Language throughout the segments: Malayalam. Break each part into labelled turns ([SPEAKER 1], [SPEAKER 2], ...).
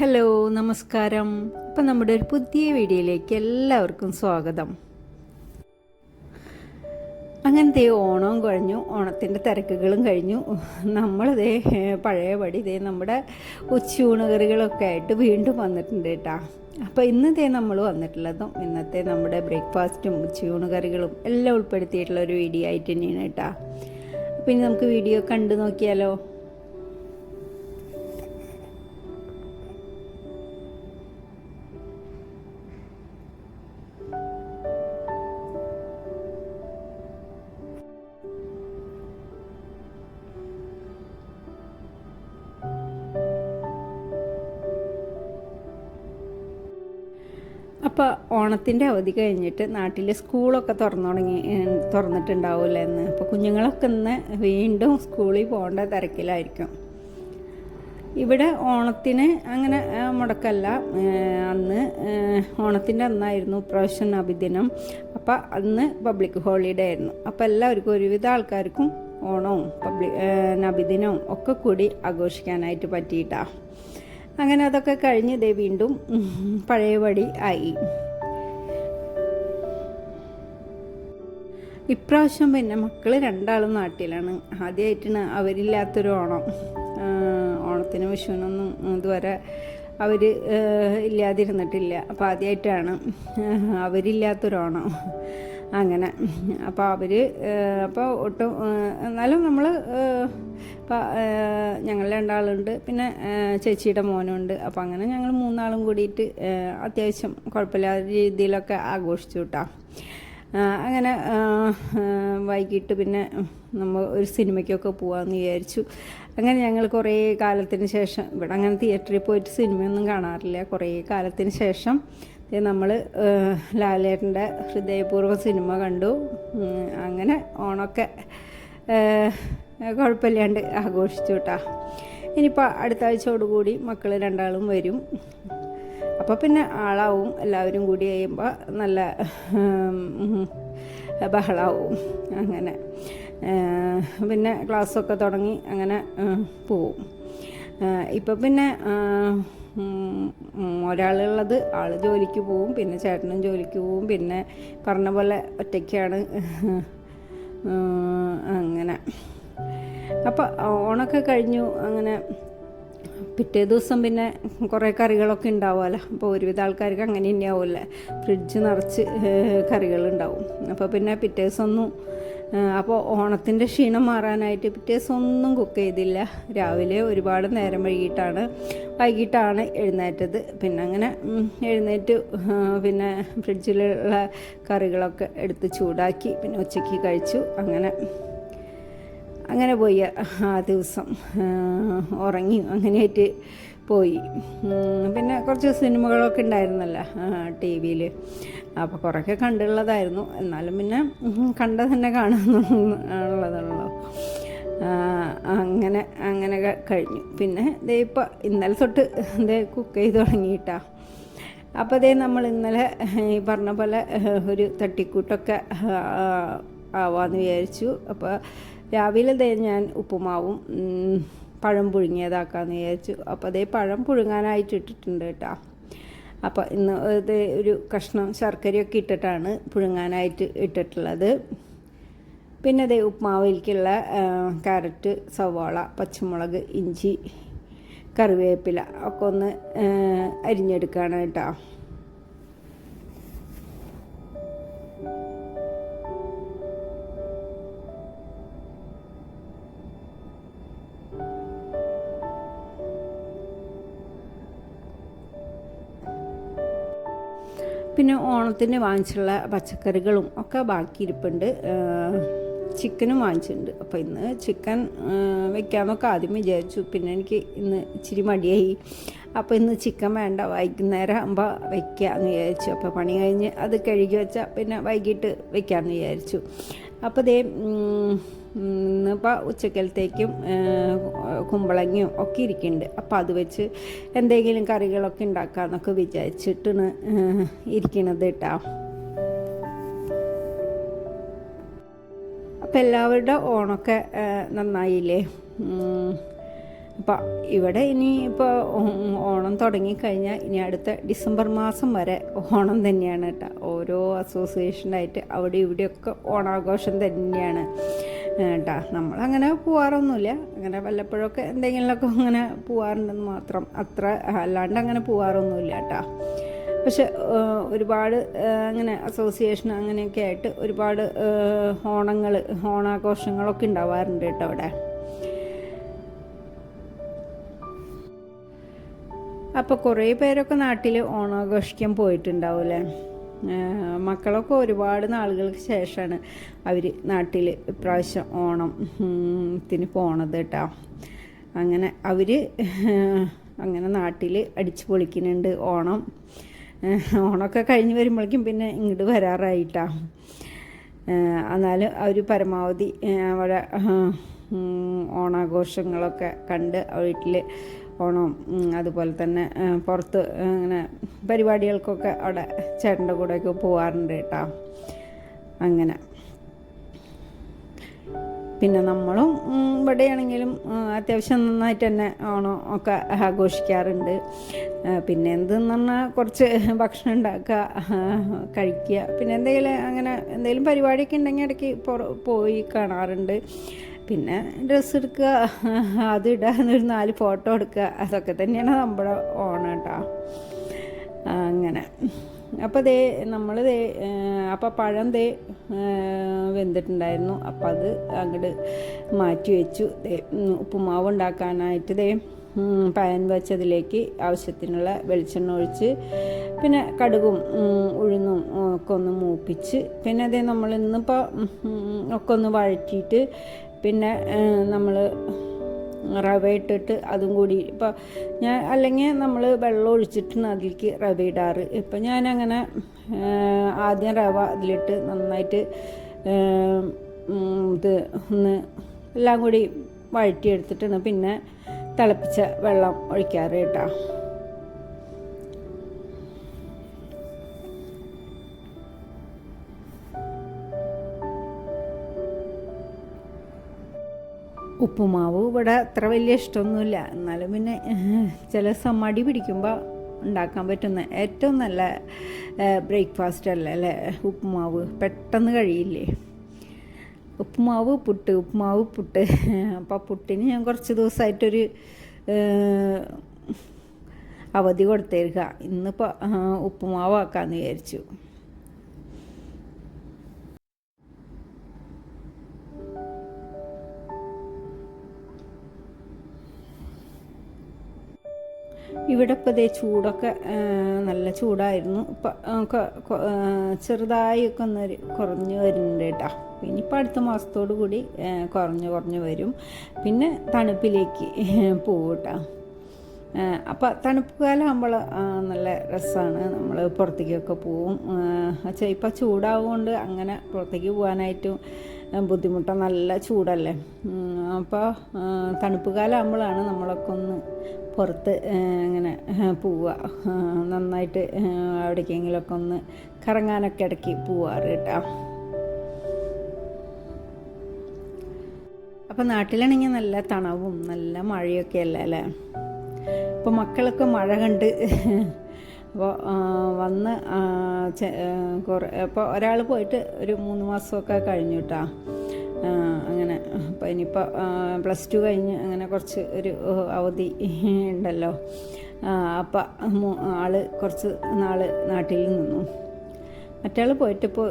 [SPEAKER 1] ഹലോ നമസ്കാരം. അപ്പം നമ്മുടെ ഒരു പുതിയ വീഡിയോയിലേക്ക് എല്ലാവർക്കും സ്വാഗതം. അങ്ങനത്തെ ഓണവും കഴിഞ്ഞു ഓണത്തിന്റെ തിരക്കുകളും കഴിഞ്ഞു. നമ്മളിതേ പഴയപടി ഇതേ നമ്മുടെ ഉച്ചയൂണകറികളൊക്കെ ആയിട്ട് വീണ്ടും വന്നിട്ടുണ്ട് കേട്ടോ. അപ്പോൾ ഇന്നത്തെ നമ്മൾ വന്നിട്ടുള്ളതും ഇന്നത്തെ നമ്മുടെ ബ്രേക്ക്ഫാസ്റ്റും ഉച്ചയൂണുകറികളും എല്ലാം ഉൾപ്പെടുത്തിയിട്ടുള്ള ഒരു വീഡിയോ ആയിട്ട് തന്നെയാണ് കേട്ടോ. അപ്പോൾ ഇനി നമുക്ക് വീഡിയോ കണ്ടു നോക്കിയാലോ? അപ്പോൾ ഓണത്തിന്റെ അവധി കഴിഞ്ഞിട്ട് നാട്ടിൽ സ്കൂളൊക്കെ തുറന്നു തുടങ്ങി തുറന്നിട്ടുണ്ടാവില്ല എന്ന് അപ്പോൾ കുഞ്ഞുങ്ങളൊക്കെ ഇന്ന് വീണ്ടും സ്കൂളിൽ പോകേണ്ട തിരക്കിലായിരിക്കും. ഇവിടെ ഓണത്തിന് അങ്ങനെ മുടക്കല്ല. അന്ന് ഓണത്തിന്റെ അന്നായിരുന്നു പ്രാവശ്യം അഭിദിനം അപ്പോൾ അന്ന് പബ്ലിക് ഹോളിഡേ ആയിരുന്നു. അപ്പോൾ എല്ലാവർക്കും ഒരുവിധ ആൾക്കാർക്കും ഓണവും പബ്ലിക് നബിദിനവും ഒക്കെ കൂടി ആഘോഷിക്കാനായിട്ട് പറ്റിയിട്ടാണ് അങ്ങനെ അതൊക്കെ കഴിഞ്ഞ് ഇതേ വീണ്ടും പഴയപടി ആയി. ഇപ്രാവശ്യം പിന്നെ മക്കൾ രണ്ടാളും നാട്ടിലാണ്. ആദ്യമായിട്ടാണ് അവരില്ലാത്തൊരു ഓണം. ഓണത്തിന് വിഷുവിനൊന്നും ഇതുവരെ അവർ ഇല്ലാതിരുന്നിട്ടില്ല. അപ്പോൾ ആദ്യമായിട്ടാണ് അവരില്ലാത്തൊരു ഓണം. അങ്ങനെ. അപ്പോൾ അവർ അപ്പോൾ ഒട്ടും എന്നാലും നമ്മൾ ഞങ്ങൾ രണ്ടാളുണ്ട്. പിന്നെ ചേച്ചിയുടെ മോനുണ്ട്. അപ്പോൾ അങ്ങനെ ഞങ്ങൾ മൂന്നാളും കൂടിയിട്ട് അത്യാവശ്യം കുഴപ്പമില്ലാത്ത രീതിയിലൊക്കെ ആഘോഷിച്ചു കേട്ടോ അങ്ങനെ വൈകിട്ട് പിന്നെ നമ്മൾ ഒരു സിനിമയ്ക്കൊക്കെ പോകാമെന്ന് വിചാരിച്ചു. അങ്ങനെ ഞങ്ങൾ കുറേ കാലത്തിന് ശേഷം ഇവിടെ അങ്ങനെ തിയേറ്ററിൽ പോയിട്ട് സിനിമയൊന്നും കാണാറില്ല. കുറേ കാലത്തിന് ശേഷം നമ്മൾ ലാലേട്ടന്റെ ഹൃദയപൂർവ സിനിമ കണ്ടു. അങ്ങനെ ഓണമൊക്കെ കുഴപ്പമില്ലാണ്ട് ആഘോഷിച്ചു കേട്ടാ. ഇനിയിപ്പോൾ അടുത്ത ആഴ്ചയോടുകൂടി മക്കൾ രണ്ടാളും വരും. അപ്പോൾ പിന്നെ ആളാവും എല്ലാവരും കൂടി കഴിയുമ്പോൾ നല്ല ബഹളാവും. അങ്ങനെ പിന്നെ ക്ലാസ്സൊക്കെ തുടങ്ങി അങ്ങനെ പോവും. ഇപ്പം പിന്നെ ഒരാളുള്ളത് ആൾ ജോലിക്ക് പോവും പിന്നെ ചേട്ടനും ജോലിക്ക് പോവും പിന്നെ പറഞ്ഞ പോലെ ഒറ്റയ്ക്കാണ്. അങ്ങനെ. അപ്പോൾ ഓണമൊക്കെ കഴിഞ്ഞു അങ്ങനെ. പിറ്റേ ദിവസം പിന്നെ കുറേ കറികളൊക്കെ ഉണ്ടാവുമല്ലോ. അപ്പോൾ ഒരുവിധ ആൾക്കാർക്ക് അങ്ങനെ തന്നെയാവുമല്ലേ. ഫ്രിഡ്ജ് നിറച്ച് കറികളുണ്ടാവും അപ്പോൾ പിന്നെ പിറ്റേ ദിവസം ഒന്നും അപ്പോൾ ഓണത്തിന്റെ ക്ഷീണം മാറാനായിട്ട് പിറ്റേ ഒന്നും കുക്ക് ചെയ്തില്ല. രാവിലെ ഒരുപാട് നേരം വൈകിട്ടാണ് വൈകിട്ടാണ് എഴുന്നേറ്റത്. പിന്നെ അങ്ങനെ എഴുന്നേറ്റ് പിന്നെ ഫ്രിഡ്ജിലുള്ള കറികളൊക്കെ എടുത്ത് ചൂടാക്കി പിന്നെ ഉച്ചയ്ക്ക് കഴിച്ചു. അങ്ങനെ അങ്ങനെ പോയി ആ ദിവസം. ഉറങ്ങി അങ്ങനെയായിട്ട് പോയി. പിന്നെ കുറച്ച് സിനിമകളൊക്കെ ഉണ്ടായിരുന്നല്ലോ ടി വിയിൽ അപ്പോൾ കുറേയൊക്കെ കണ്ടുള്ളതായിരുന്നു. എന്നാലും പിന്നെ കണ്ട തന്നെ കാണുന്നുള്ളതുള്ളൂ അങ്ങനെ അങ്ങനെ കഴിഞ്ഞു. പിന്നെ ദേ ഇപ്പോൾ ഇന്നലെ തൊട്ട് ദേ കുക്ക് ചെയ്ത് തുടങ്ങിയിട്ടാ. അപ്പോൾ അതേ നമ്മൾ ഇന്നലെ ഈ പറഞ്ഞ പോലെ ഒരു തട്ടിക്കൂട്ടൊക്കെ ആവാമെന്ന് വിചാരിച്ചു. അപ്പോൾ രാവിലെ ദേ ഞാൻ ഉപ്പുമാവും പഴം പുഴുങ്ങിയതാക്കാമെന്ന് വിചാരിച്ചു. അപ്പോൾ അതേ പഴം പുഴുങ്ങാനായിട്ട് ഇട്ടിട്ടുണ്ട് കേട്ടോ. അപ്പോൾ ഇന്ന് ഇത് ഒരു കഷ്ണം ശർക്കരയൊക്കെ ഇട്ടിട്ടാണ് പുഴുങ്ങാനായിട്ട് ഇട്ടിട്ടുള്ളത്. പിന്നെ അതേ ഉപ്മാവിലേക്കുള്ള ക്യാരറ്റ് സവാള പച്ചമുളക് ഇഞ്ചി കറിവേപ്പില ഒക്കെ ഒന്ന് അരിഞ്ഞെടുക്കുകയാണ് കേട്ടോ. പിന്നെ ഓണത്തിന് വാങ്ങിച്ചുള്ള പച്ചക്കറികളും ഒക്കെ ബാക്കി ഇരിപ്പുണ്ട് ചിക്കനും വാങ്ങിച്ചിട്ടുണ്ട്. അപ്പോൾ ഇന്ന് ചിക്കൻ വെക്കാമെന്നൊക്കെ ആദ്യം വിചാരിച്ചു. പിന്നെ എനിക്ക് ഇന്ന് ഇച്ചിരി മടിയായി. അപ്പോൾ ഇന്ന് ചിക്കൻ വേണ്ട വൈകുന്നേരം ആകുമ്പോൾ വെക്കാമെന്ന് വിചാരിച്ചു. അപ്പോൾ പണി കഴിഞ്ഞ് അത് കഴുകി വെച്ചാൽ പിന്നെ വൈകിട്ട് വെക്കാമെന്ന് വിചാരിച്ചു. അപ്പോൾ ദേ ഇന്നിപ്പോൾ ഉച്ചക്കലത്തേക്കും കുമ്പളങ്ങയും ഒക്കെ ഇരിക്കുന്നുണ്ട്. അപ്പോൾ അത് വെച്ച് എന്തെങ്കിലും കറികളൊക്കെ ഉണ്ടാക്കാമെന്നൊക്കെ വിചാരിച്ചിട്ടാണ് ഇരിക്കണത് കേട്ടോ. അപ്പം എല്ലാവരുടെ ഓണമൊക്കെ നന്നായില്ലേ? അപ്പോൾ അപ്പം ഇവിടെ ഇനി ഇപ്പോൾ ഓണം തുടങ്ങിക്കഴിഞ്ഞാൽ ഇനി അടുത്ത ഡിസംബർ മാസം വരെ ഓണം തന്നെയാണ് കേട്ടോ. ഓരോ അസോസിയേഷനായിട്ട് അവിടെ ഇവിടെയൊക്കെ ഓണാഘോഷം തന്നെയാണ്. കേട്ടോ നമ്മളങ്ങനെ പോവാറൊന്നുമില്ല. അങ്ങനെ വല്ലപ്പോഴൊക്കെ എന്തെങ്കിലുമൊക്കെ അങ്ങനെ പോവാറുണ്ടെന്ന് മാത്രം. അത്ര അല്ലാണ്ട് അങ്ങനെ പോവാറൊന്നുമില്ല കേട്ടാ. പക്ഷെ ഒരുപാട് അങ്ങനെ അസോസിയേഷൻ അങ്ങനെയൊക്കെ ആയിട്ട് ഒരുപാട് ഓണങ്ങൾ ഓണാഘോഷങ്ങളൊക്കെ ഉണ്ടാവാറുണ്ട് കേട്ടോ അവിടെ. അപ്പോൾ കുറേ പേരൊക്കെ നാട്ടിൽ ഓണാഘോഷിക്കാൻ പോയിട്ടുണ്ടാവില്ലേ? മക്കളൊക്കെ ഒരുപാട് നാളുകൾക്ക് ശേഷമാണ് അവർ നാട്ടിൽ ഇപ്രാവശ്യം ഓണം ത്തിന് പോണത് കേട്ടോ അങ്ങനെ അവർ അങ്ങനെ നാട്ടിൽ അടിച്ചു പൊളിക്കുന്നുണ്ട് ഓണം. ഓണമൊക്കെ കഴിഞ്ഞ് വരുമ്പോഴേക്കും പിന്നെ ഇങ്ങോട്ട് വരാറായിട്ടാ. എന്നാലും അവർ പരമാവധി അവിടെ ഓണാഘോഷങ്ങളൊക്കെ കണ്ട് വീട്ടിൽ ഓണം അതുപോലെ തന്നെ പുറത്ത് അങ്ങനെ പരിപാടികൾക്കൊക്കെ അവിടെ ചേട്ടന്റെ കൂടെയൊക്കെ പോകാറുണ്ട് കേട്ടോ. അങ്ങനെ. പിന്നെ നമ്മളും ഇവിടെയാണെങ്കിലും അത്യാവശ്യം നന്നായിട്ട് തന്നെ ഓണം ഒക്കെ ആഘോഷിക്കാറുണ്ട്. പിന്നെ എന്തെന്ന് പറഞ്ഞാൽ കുറച്ച് ഭക്ഷണം ഉണ്ടാക്കുക കഴിക്കുക. പിന്നെ എന്തെങ്കിലും അങ്ങനെ എന്തെങ്കിലും പരിപാടിയൊക്കെ ഉണ്ടെങ്കിൽ ഇടയ്ക്ക് പോയി കാണാറുണ്ട്. പിന്നെ ഡ്രസ്സ് എടുക്കുക അത് നാല് ഫോട്ടോ എടുക്കുക അതൊക്കെ തന്നെയാണ് നമ്മുടെ ഓണം കേട്ടോ. അങ്ങനെ. അപ്പോൾ ദേ നമ്മൾ ദേ അപ്പോൾ പഴം ദേ വെന്തിട്ടുണ്ടായിരുന്നു. അപ്പോൾ അത് അങ്ങോട്ട് മാറ്റി വെച്ചു. ദേ ഉപ്പുമാവ് ഉണ്ടാക്കാനായിട്ട് ദേ പയൻ വെച്ചതിലേക്ക് ആവശ്യത്തിനുള്ള വെളിച്ചെണ്ണ ഒഴിച്ച് പിന്നെ കടുകും ഉഴുന്നും ഒക്കെ ഒന്ന് മൂപ്പിച്ച് പിന്നെ അതേ നമ്മൾ ഇന്നിപ്പോൾ ഒക്കെ ഒന്ന് വഴറ്റിയിട്ട് പിന്നെ നമ്മൾ റവ ഇട്ടിട്ട് അതും കൂടി ഇപ്പോൾ ഞാൻ അല്ലെങ്കിൽ നമ്മൾ വെള്ളം ഒഴിച്ചിട്ട് അതിലേക്ക് റവ ഇടാറ്. ഇപ്പം ഞാനങ്ങനെ ആദ്യം റവ അതിലിട്ട് നന്നായിട്ട് ഇത് ഒന്ന് എല്ലാം കൂടി വഴറ്റിയെടുത്തിട്ടാണ് പിന്നെ തിളപ്പിച്ച വെള്ളം ഒഴിക്കാറ് കേട്ടോ. ഉപ്പുമാവ് ഇവിടെ അത്ര വലിയ ഇഷ്ടമൊന്നുമില്ല. എന്നാലും പിന്നെ ചില സമ്മടി പിടിക്കുമ്പോൾ ഉണ്ടാക്കാൻ പറ്റുന്ന ഏറ്റവും നല്ല ബ്രേക്ക്ഫാസ്റ്റ് അല്ലേ അല്ലേ ഉപ്പുമാവ്. പെട്ടെന്ന് കഴിയില്ലേ? ഉപ്പുമാവ് പുട്ട് ഉപ്പുമാവ് പുട്ട്. അപ്പോൾ പുട്ടിന് ഞാൻ കുറച്ച് ദിവസമായിട്ടൊരു അവധി കൊടുത്തേക്കുക ഇന്നിപ്പോൾ ഉപ്പുമാവാക്കാമെന്ന് വിചാരിച്ചു. ഇവിടെ ഇപ്പോൾ ഇതേ ചൂടൊക്കെ നല്ല ചൂടായിരുന്നു. ഇപ്പം ചെറുതായൊക്കെ ഒന്ന് കുറഞ്ഞു വരുന്നുണ്ട് കേട്ടോ. ഇനിയിപ്പോൾ അടുത്ത മാസത്തോടു കൂടി കുറഞ്ഞു കുറഞ്ഞു വരും. പിന്നെ തണുപ്പിലേക്ക് പോകും കേട്ടോ. അപ്പോൾ തണുപ്പ് കാലമാകുമ്പോൾ നല്ല രസമാണ്. നമ്മൾ പുറത്തേക്കൊക്കെ പോവും. ഇപ്പം ചൂടാവുകൊണ്ട് അങ്ങനെ പുറത്തേക്ക് പോകാനായിട്ടും ബുദ്ധിമുട്ടാണ് നല്ല ചൂടല്ലേ? അപ്പോൾ തണുപ്പ് കാലമാകുമ്പോഴാണ് നമ്മളൊക്കെ ഒന്ന് പുറത്ത് ഇങ്ങനെ പോവുക. നന്നായിട്ട് എവിടേക്കെങ്കിലുമൊക്കെ ഒന്ന് കറങ്ങാനൊക്കെ ഇടയ്ക്ക് പോവാറ് കേട്ടോ. അപ്പോൾ നാട്ടിലാണെങ്കിൽ നല്ല തണവും നല്ല മഴയൊക്കെ അല്ലേ? അല്ലേ? അപ്പോൾ മക്കളൊക്കെ മഴ കണ്ട് അപ്പോൾ വന്ന് കുറേ അപ്പോൾ ഒരാൾ പോയിട്ട് ഒരു മൂന്ന് മാസമൊക്കെ കഴിഞ്ഞു കേട്ടോ അങ്ങനെ അപ്പോൾ ഇനിയിപ്പോൾ പ്ലസ് ടു കഴിഞ്ഞ് അങ്ങനെ കുറച്ച് ഒരു അവധി ഉണ്ടല്ലോ. അപ്പം ആൾ കുറച്ച് നാൾ നാട്ടിൽ നിന്നു. മറ്റാൾ പോയിട്ടിപ്പോൾ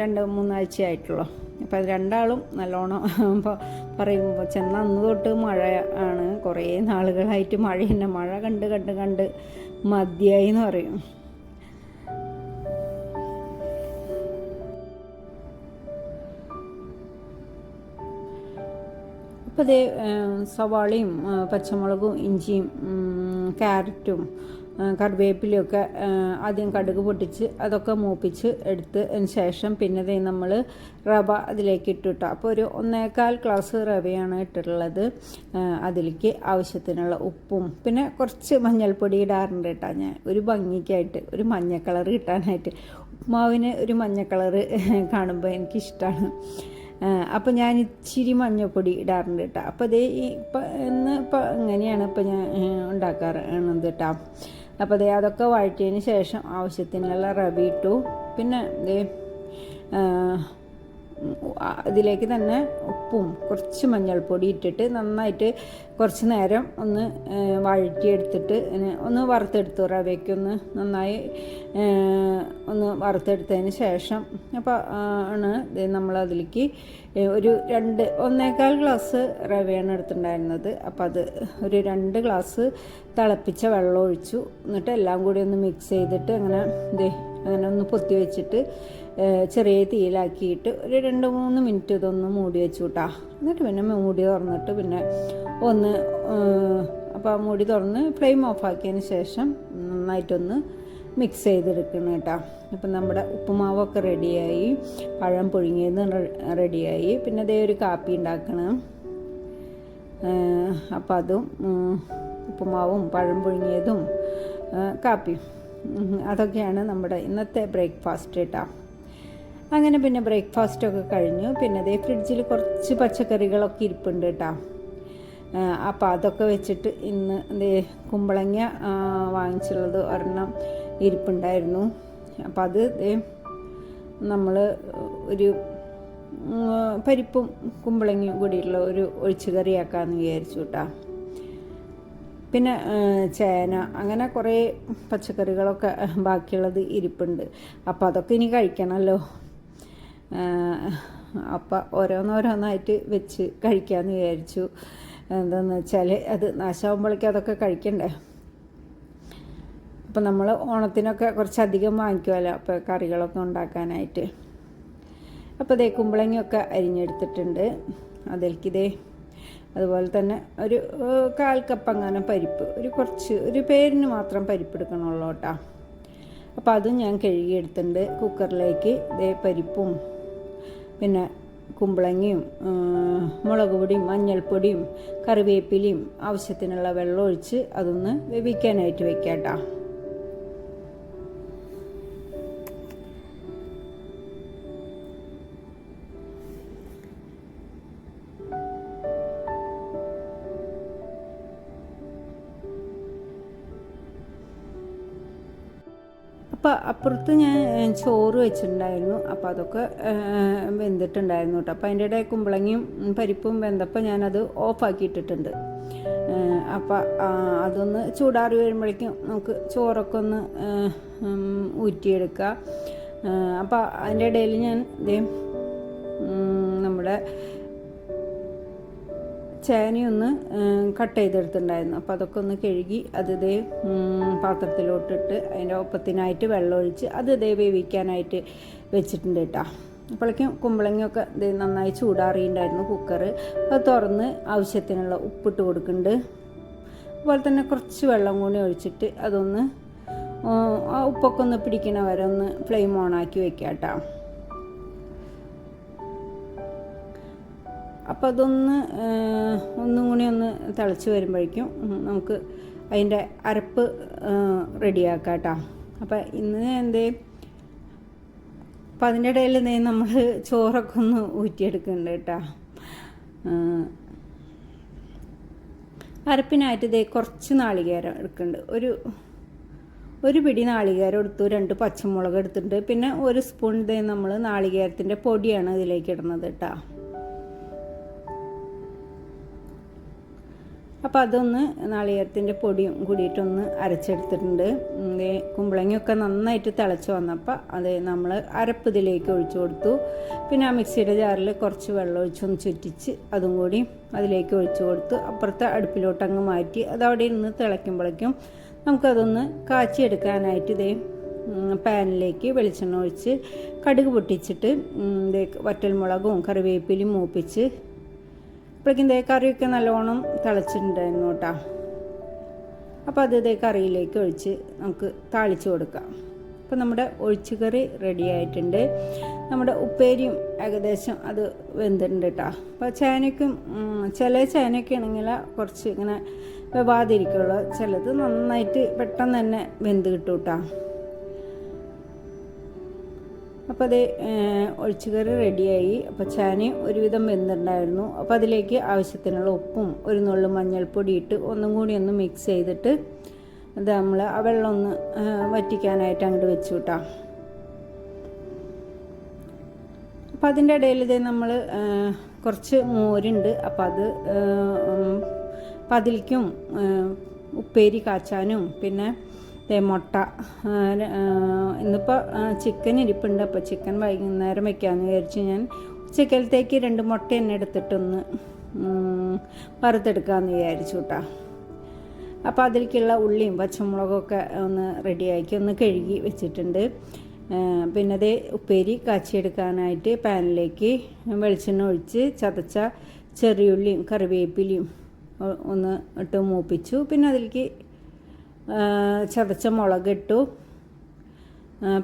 [SPEAKER 1] രണ്ട് മൂന്നാഴ്ച ആയിട്ടുള്ളൂ. അപ്പോൾ രണ്ടാളും നല്ലോണം ഇപ്പോൾ പറയുമ്പോൾ ചെന്ന അന്ന് തൊട്ട് മഴ ആണ്. കുറേ നാളുകളായിട്ട് മഴ തന്നെ. മഴ കണ്ട് കണ്ട് കണ്ട് മതിയായി എന്ന് പറയും അപ്പോൾ അതേ സവാളയും പച്ചമുളകും ഇഞ്ചിയും ക്യാരറ്റും കറിവേപ്പിലയൊക്കെ ആദ്യം കടുക് പൊട്ടിച്ച് അതൊക്കെ മൂപ്പിച്ച് എടുത്തതിന് ശേഷം പിന്നെ ദേ നമ്മൾ റവ അതിലേക്ക് ഇട്ടിട്ടോ അപ്പോൾ ഒരു ഒന്നേകാൽ ഗ്ലാസ് റവയാണ് ഇട്ടിട്ടുള്ളത് അതിലേക്ക് ആവശ്യത്തിനുള്ള ഉപ്പും. പിന്നെ കുറച്ച് മഞ്ഞൾപ്പൊടി ഇടാറുണ്ട് കേട്ടോ ഞാൻ ഒരു ഭംഗിക്കായിട്ട് ഒരു മഞ്ഞ കളർ കിട്ടാനായിട്ട്. ഉപ്മാവിന് ഒരു മഞ്ഞ കളറ് കാണുമ്പോൾ എനിക്കിഷ്ടമാണ് അപ്പോൾ ഞാൻ ഇച്ചിരി മഞ്ഞപ്പൊടി ഇടാറുണ്ട് കേട്ടോ അപ്പോൾ അതേ ഇപ്പം ഇന്ന് ഇപ്പം ഇങ്ങനെയാണ് ഇപ്പം ഞാൻ ഉണ്ടാക്കാറ് കേട്ടോ അപ്പോൾ ദേ അതൊക്കെ വഴറ്റിയതിന് ശേഷം ആവശ്യത്തിനുള്ള റവി ഇട്ടു. പിന്നെ ദേ ഇതിലേക്ക് തന്നെ ഉപ്പും കുറച്ച് മഞ്ഞൾപ്പൊടി ഇട്ടിട്ട് നന്നായിട്ട് കുറച്ച് നേരം ഒന്ന് വഴറ്റിയെടുത്തിട്ട് ഒന്ന് വറുത്തെടുത്തു റവയ്ക്ക് ഒന്ന് നന്നായി ഒന്ന് വറുത്തെടുത്തതിന് ശേഷം അപ്പോൾ ആണ് നമ്മൾ അതിലേക്ക് ഒരു രണ്ട് ഒന്നേകാൽ ഗ്ലാസ് റവയാണ് എടുത്തിട്ടുണ്ടായിരുന്നത്. അപ്പോൾ അത് ഒരു രണ്ട് ഗ്ലാസ് തിളപ്പിച്ച വെള്ളം ഒഴിച്ചു. എന്നിട്ട് എല്ലാം കൂടി ഒന്ന് മിക്സ് ചെയ്തിട്ട് അങ്ങനെ ഇതേ അങ്ങനെ ഒന്ന് പൊത്തി വെച്ചിട്ട് ചെറിയ തീയിലാക്കിയിട്ട് ഒരു രണ്ട് മൂന്ന് മിനിറ്റ് ഇതൊന്ന് മൂടി വെച്ചു കൂട്ടാ എന്നിട്ട് പിന്നെ മൂടി തുറന്നിട്ട് പിന്നെ ഒന്ന് അപ്പോൾ മൂടി തുറന്ന് ഫ്ലെയിം ഓഫാക്കിയതിന് ശേഷം നന്നായിട്ടൊന്ന് മിക്സ് ചെയ്തെടുക്കണം കേട്ടോ. അപ്പം നമ്മുടെ ഉപ്പുമാവൊക്കെ റെഡിയായി പഴം പുഴുങ്ങിയത് റെഡിയായി. പിന്നെ അതേ ഒരു കാപ്പി ഉണ്ടാക്കണം. അപ്പം അതും ഉപ്പുമാവും പഴം പുഴുങ്ങിയതും കാപ്പിയും അതൊക്കെയാണ് നമ്മുടെ ഇന്നത്തെ ബ്രേക്ക്ഫാസ്റ്റ് കേട്ടോ. അങ്ങനെ പിന്നെ ബ്രേക്ക്ഫാസ്റ്റൊക്കെ കഴിഞ്ഞു. പിന്നെ അതേ ഫ്രിഡ്ജിൽ കുറച്ച് പച്ചക്കറികളൊക്കെ ഇരിപ്പുണ്ട് കേട്ടോ അപ്പോൾ അതൊക്കെ വെച്ചിട്ട് ഇന്ന് എന്തേ കുമ്പളങ്ങ വാങ്ങിച്ചുള്ളത് ഒരെണ്ണം ഇരിപ്പുണ്ടായിരുന്നു. അപ്പം അത് നമ്മൾ ഒരു പരിപ്പും കുമ്പളങ്ങയും കൂടിയുള്ള ഒരു ഒഴിച്ചു കറിയാക്കാമെന്ന് വിചാരിച്ചു കേട്ടോ പിന്നെ ചേന അങ്ങനെ കുറേ പച്ചക്കറികളൊക്കെ ബാക്കിയുള്ളത് ഇരിപ്പുണ്ട്. അപ്പോൾ അതൊക്കെ ഇനി കഴിക്കണമല്ലോ അപ്പം ഓരോന്നോരോന്നായിട്ട് വെച്ച് കഴിക്കാമെന്ന് വിചാരിച്ചു. എന്താണെന്ന് വെച്ചാൽ അത് നാശമാകുമ്പോഴേക്കും അതൊക്കെ കഴിക്കണ്ടേ? അപ്പം നമ്മൾ ഓണത്തിനൊക്കെ കുറച്ചധികം വാങ്ങിക്കുമല്ലോ അപ്പോൾ കറികളൊക്കെ ഉണ്ടാക്കാനായിട്ട്. അപ്പോൾ ഇതേ കുമ്പളങ്ങയൊക്കെ അരിഞ്ഞെടുത്തിട്ടുണ്ട്. അതിലേക്കിതേ അതുപോലെ തന്നെ ഒരു കാൽ കപ്പ് അങ്ങനെ പരിപ്പ് ഒരു കുറച്ച് ഒരു പേരിന് മാത്രം പരിപ്പ് എടുക്കണമല്ലോ കേട്ടോ. അപ്പോൾ അതും ഞാൻ കഴുകിയെടുത്തിട്ടുണ്ട് കുക്കറിലേക്ക്. ഇതേ പരിപ്പും പിന്നെ കുമ്പളങ്ങയും മുളക് പൊടിയും മഞ്ഞൾപ്പൊടിയും കറിവേപ്പിലയും ആവശ്യത്തിനുള്ള വെള്ളം ഒഴിച്ച് അതൊന്ന് വേവിക്കാനായിട്ട് വെക്കാം കേട്ടോ അപ്പോൾ അപ്പുറത്ത് ഞാൻ ചോറ് വെച്ചിട്ടുണ്ടായിരുന്നു. അപ്പോൾ അതൊക്കെ വെന്തിട്ടുണ്ടായിരുന്നു കേട്ടോ അപ്പോൾ അതിന്റെ ഇടയിൽ കുമ്പളങ്ങയും പരിപ്പും വെന്തപ്പോൾ ഞാനത് ഓഫാക്കിയിട്ടിട്ടുണ്ട്. അപ്പോൾ അതൊന്ന് ചൂടാറി വരുമ്പോഴേക്കും നമുക്ക് ചോറൊക്കെ ഒന്ന് ഊറ്റിയെടുക്കുക അപ്പോൾ അതിന്റെ ഇടയിൽ ഞാൻ നമ്മുടെ ചേനയൊന്ന് കട്ട് ചെയ്തെടുത്തിട്ടുണ്ടായിരുന്നു. അപ്പോൾ അതൊക്കെ ഒന്ന് കഴുകി അത് ഇതേ പാത്രത്തിലോട്ടിട്ട് അതിന്റെ ഒപ്പത്തിനായിട്ട് വെള്ളമൊഴിച്ച് അത് ഇതേ വേവിക്കാനായിട്ട് വെച്ചിട്ടുണ്ട് കേട്ടോ. അപ്പോഴേക്കും കുമ്പളങ്ങയൊക്കെ ഇത് നന്നായി ചൂടാറിയിട്ടുണ്ടായിരുന്നു കുക്കർ അപ്പോൾ തുറന്ന് ആവശ്യത്തിനുള്ള ഉപ്പിട്ട് കൊടുക്കുന്നുണ്ട്. അതുപോലെ തന്നെ കുറച്ച് വെള്ളം കൂടി ഒഴിച്ചിട്ട് അതൊന്ന് ആ ഉപ്പൊക്കെ ഒന്ന് പിടിക്കണ വരെ ഒന്ന് ഫ്ലെയിം ഓണാക്കി വെക്കാം കേട്ടോ. അപ്പോൾ അതൊന്ന് ഒന്നും കൂടി ഒന്ന് തിളച്ച് വരുമ്പോഴേക്കും നമുക്ക് അതിന്റെ അരപ്പ് റെഡിയാക്കാം കേട്ടോ. അപ്പോൾ ഇന്ന് എന്തേ അപ്പം അതിന്റെ ഇടയിൽ നേ നമ്മൾ ചോറൊക്കെ ഒന്ന് ഊറ്റിയെടുക്കുന്നുണ്ട് കേട്ടോ. അരപ്പിനായിട്ട് ഇതേ കുറച്ച് നാളികേരം എടുക്കുന്നുണ്ട്. ഒരു ഒരു പിടി നാളികേരം എടുത്തു രണ്ട് പച്ചമുളക് എടുത്തിട്ടുണ്ട്. പിന്നെ ഒരു സ്പൂൺ ഇതേ നമ്മൾ നാളികേരത്തിന്റെ പൊടിയാണ് ഇതിലേക്ക് ഇടുന്നത് കേട്ടോ. അപ്പോൾ അതൊന്ന് നാളികേരത്തിന്റെ പൊടിയും കൂടിയിട്ടൊന്ന് അരച്ചെടുത്തിട്ടുണ്ട്. കുമ്പളങ്ങയൊക്കെ നന്നായിട്ട് തിളച്ച് വന്നപ്പോൾ അത് നമ്മൾ അരപ്പ് ഇതിലേക്ക് ഒഴിച്ചു കൊടുത്തു. പിന്നെ ആ മിക്സിയുടെ ജാറിൽ കുറച്ച് വെള്ളം ഒഴിച്ചൊന്ന് ചുറ്റിച്ച് അതും കൂടി അതിലേക്ക് ഒഴിച്ചു കൊടുത്തു. അപ്പുറത്തെ അടുപ്പിലോട്ട് അങ്ങ് മാറ്റി അത് അവിടെ ഇരുന്ന് തിളയ്ക്കുമ്പോഴേക്കും നമുക്കതൊന്ന് കാച്ചിയെടുക്കാനായിട്ട് ഇതേ പാനിലേക്ക് വെളിച്ചെണ്ണ ഒഴിച്ച് കടുക് പൊട്ടിച്ചിട്ട് വറ്റൽമുളകും കറിവേപ്പിലും മൂപ്പിച്ച് അപ്പോഴേക്കും ദേ കറിയൊക്കെ നല്ലോണം തിളച്ചിട്ടുണ്ടായിരുന്നു കേട്ടോ. അപ്പോൾ അത് ഇതേ കറിയിലേക്ക് ഒഴിച്ച് നമുക്ക് താളിച്ച് കൊടുക്കാം. അപ്പോൾ നമ്മുടെ ഒഴിച്ചുകറി റെഡി ആയിട്ടുണ്ട്. നമ്മുടെ ഉപ്പേരിയും ഏകദേശം അത് വെന്തിട്ടുണ്ട് കേട്ടോ. അപ്പോൾ ചേനയ്ക്കും ചില ചേനയ്ക്ക് ആണെങ്കിൽ കുറച്ച് ഇങ്ങനെ വെവാതിരിക്കുള്ളൂ. ചിലത് നന്നായിട്ട് പെട്ടെന്ന് തന്നെ വെന്ത് കിട്ടും കേട്ടോ. അപ്പോൾ അത് ഒഴിച്ചുകറി റെഡിയായി. അപ്പോൾ ചാന ഒരുവിധം വെന്തിട്ടുണ്ടായിരുന്നു. അപ്പോൾ അതിലേക്ക് ആവശ്യത്തിനുള്ള ഉപ്പും ഒരു നുള്ളു മഞ്ഞൾപ്പൊടി ഇട്ട് ഒന്നും കൂടി ഒന്ന് മിക്സ് ചെയ്തിട്ട് അത് നമ്മൾ ആ വെള്ളം ഒന്ന് വറ്റിക്കാനായിട്ട് അങ്ങോട്ട് വെച്ചു കേട്ടോ അപ്പോൾ അതിന്റെ ഇടയിൽ ഇത് നമ്മൾ കുറച്ച് മോരുണ്ട്. അപ്പം അത് പതിലിക്കും ഉപ്പേരി കാച്ചാനും പിന്നെ മുട്ട. ഇന്നിപ്പോൾ ചിക്കൻ ഇരിപ്പുണ്ട്. അപ്പോൾ ചിക്കൻ വൈകുന്നേരം വയ്ക്കാമെന്ന് വിചാരിച്ച് ഞാൻ ഉച്ചക്കലത്തേക്ക് രണ്ട് മുട്ട തന്നെ എടുത്തിട്ടൊന്ന് വറുത്തെടുക്കാമെന്ന് വിചാരിച്ചു കേട്ടോ അപ്പോൾ അതിലേക്കുള്ള ഉള്ളിയും പച്ചമുളകൊക്കെ ഒന്ന് റെഡിയാക്കി ഒന്ന് കഴുകി വെച്ചിട്ടുണ്ട്. പിന്നെ അത് ഉപ്പേരി കാച്ചിയെടുക്കാനായിട്ട് പാനിലേക്ക് വെളിച്ചെണ്ണ ഒഴിച്ച് ചതച്ച ചെറിയുള്ളിയും കറിവേപ്പിലയും ഒന്ന് ഇട്ട് മൂപ്പിച്ചു. പിന്നെ അതിലേക്ക് ചതച്ച മുളക് ഇട്ടു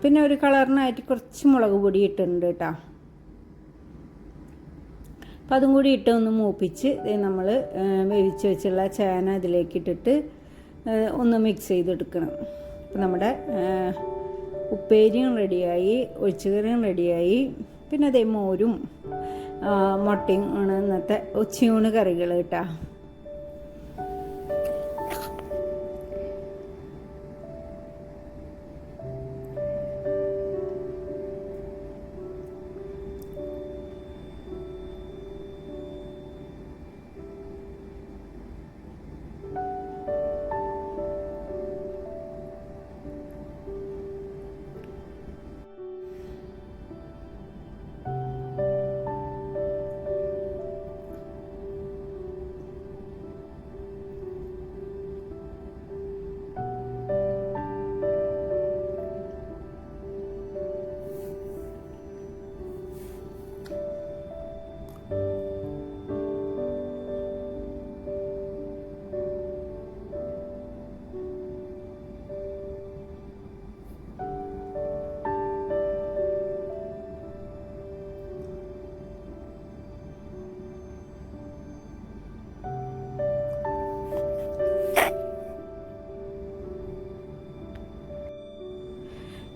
[SPEAKER 1] പിന്നെ ഒരു കളറിനായിട്ട് കുറച്ച് മുളക് പൊടി ഇട്ടിട്ടുണ്ട് കേട്ടോ. അപ്പം അതും കൂടി ഇട്ട് ഒന്ന് മൂപ്പിച്ച് നമ്മൾ വേവിച്ച് വെച്ചുള്ള ചേന അതിലേക്ക് ഇട്ടിട്ട് ഒന്ന് മിക്സ് ചെയ്തെടുക്കണം. അപ്പം നമ്മുടെ ഉപ്പേരിയും റെഡിയായി ഒഴിച്ചുകറിയും റെഡിയായി. പിന്നെ അതേ മോരും മുട്ടയും ആണ് ഇന്നത്തെ ഉച്ചയൂണ് കറികൾ കേട്ടോ.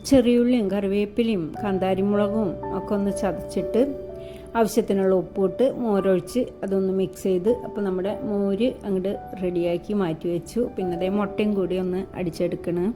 [SPEAKER 1] ചെറിയുള്ളിയും കറിവേപ്പിലയും കാന്താരിമുളകും ഒക്കെ ഒന്ന് ചതച്ചിട്ട് ആവശ്യത്തിനുള്ള ഉപ്പിട്ട് മോരൊഴിച്ച് അതൊന്ന് മിക്സ് ചെയ്ത് അപ്പോൾ നമ്മുടെ മോര് അങ്ങോട്ട് റെഡിയാക്കി മാറ്റി വെച്ചു. പിന്നെ അതേ മുട്ടയും കൂടി ഒന്ന് അടിച്ചെടുക്കണം.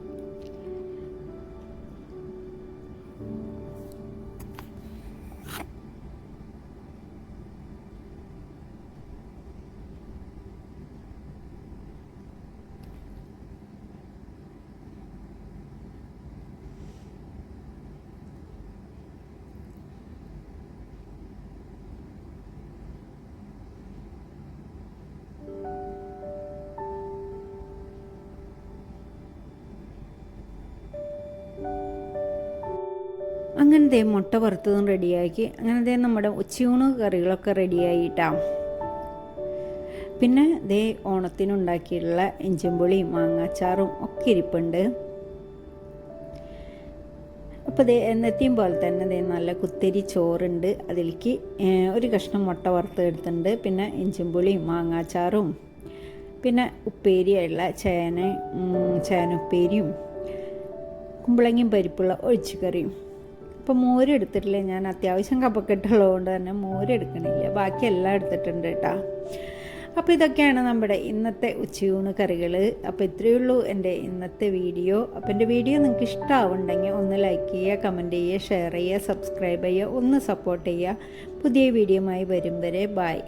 [SPEAKER 1] അങ്ങനത്തെ മുട്ട വറുത്തതും റെഡിയാക്കി. അങ്ങനെ ദേ നമ്മുടെ ഉച്ചയൂണ് കറികളൊക്കെ റെഡിയായിട്ടാ. പിന്നെ ദേ ഓണത്തിനുണ്ടാക്കിയിട്ടുള്ള ഇഞ്ചിമ്പുളിയും മാങ്ങാച്ചാറും ഒക്കെ ഇരിപ്പുണ്ട്. അപ്പോൾ ദേ എന്നത്തെയും പോലെ തന്നെ ദേ നല്ല കുത്തരി ചോറുണ്ട്. അതിലേക്ക് ഒരു കഷ്ണം മുട്ട വറുത്ത് എടുത്തിട്ടുണ്ട് പിന്നെ ഇഞ്ചിമ്പുളിയും മാങ്ങാച്ചാറും. പിന്നെ ഉപ്പേരിയുള്ള ചേന ചേനുപ്പേരിയും കുമ്പളങ്ങയും പരിപ്പുള്ള ഒഴിച്ചുകറിയും. അപ്പോൾ മോര് എടുത്തിട്ടില്ല? ഞാൻ അത്യാവശ്യം കപ്പക്കെട്ടുള്ളതുകൊണ്ട് തന്നെ മോരെടുക്കണില്ല ബാക്കി എല്ലാം എടുത്തിട്ടുണ്ട് കേട്ടോ. അപ്പോൾ ഇതൊക്കെയാണ് നമ്മുടെ ഇന്നത്തെ ഉച്ചയൂണ് കറികൾ അപ്പോൾ ഇത്രയേ ഉള്ളൂ എന്റെ ഇന്നത്തെ വീഡിയോ. അപ്പോൾ എന്റെ വീഡിയോ നിങ്ങൾക്ക് ഇഷ്ടമാവുണ്ടെങ്കിൽ ഒന്ന് ലൈക്ക് ചെയ്യുക കമന്റ് ചെയ്യുക ഷെയർ ചെയ്യുക സബ്സ്ക്രൈബ് ചെയ്യുക ഒന്ന് സപ്പോർട്ട് ചെയ്യുക. പുതിയ വീഡിയോയുമായി വരും വരെ. ബായ്